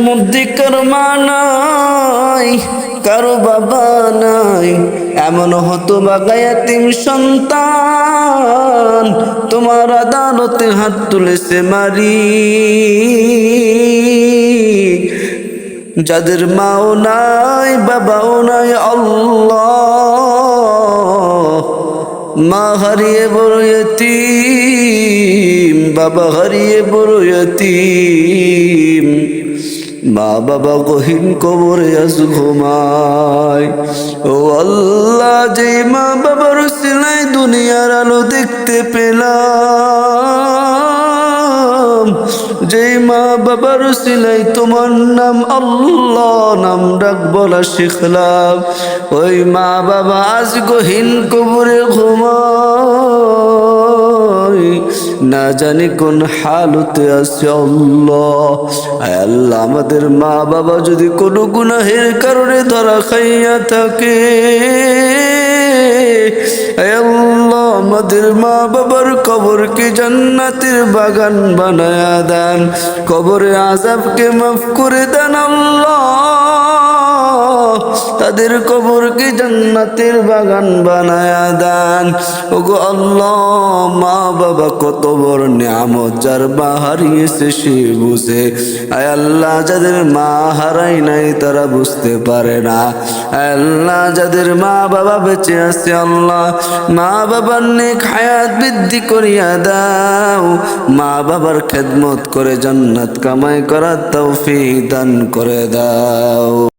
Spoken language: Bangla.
মধ্যে কারও মা নাই, কারও বাবা নাই? এমন হতো বাগায়াতিম সন্তান তোমার আদালতে হাত তুলেছে মারি। যাদের মাও নাই, বাবাও নাই, আল্লাহ। মা হারিয়ে বড় বাবা হারিয়ে বড় মা বাবা গহীন কবরে আজ ঘুমায়। ও আল্লাহ যে মা বাবার সিলাই দুনিয়ার আলো দেখতে পেলাম যে মা বাবার সিলাই তোমার নাম আল্লাহ, নাম ডাক বলা শিখলাম। ওই মা বাবা আজ গহীন কবরে ঘুমায়। না জানি কোন হালতে আছে আল্লাহ। আল্লাহ, আমাদের মা বাবা যদি কোনো গুনাহের কারণে ধরা খাইয়া থাকে। আমাদের মা বাবার কবরকে জান্নাতের বাগান বানায়া দেন। কবরে আজাবকে মাফ করে দেন আল্লাহ। তাদের কবরকে জান্নাতের বাগান বানায়া দান। ওগো আল্লাহ, মা বাবা কত বড় নিয়ামত যার মা হারিয়েছে সে বুঝে। আয় আল্লাহ, যাদের মা হারাই নাই তারা বুঝতে পারে না। আল্লাহ, যাদের মা বাবা বেঁচে আছে আল্লাহ, মা বাবার নেক হায়াত বৃদ্ধি করিয়া দাও। মা বাবার খেদমত করে জান্নাত কামাই করার তৌফিক দান করে দাও।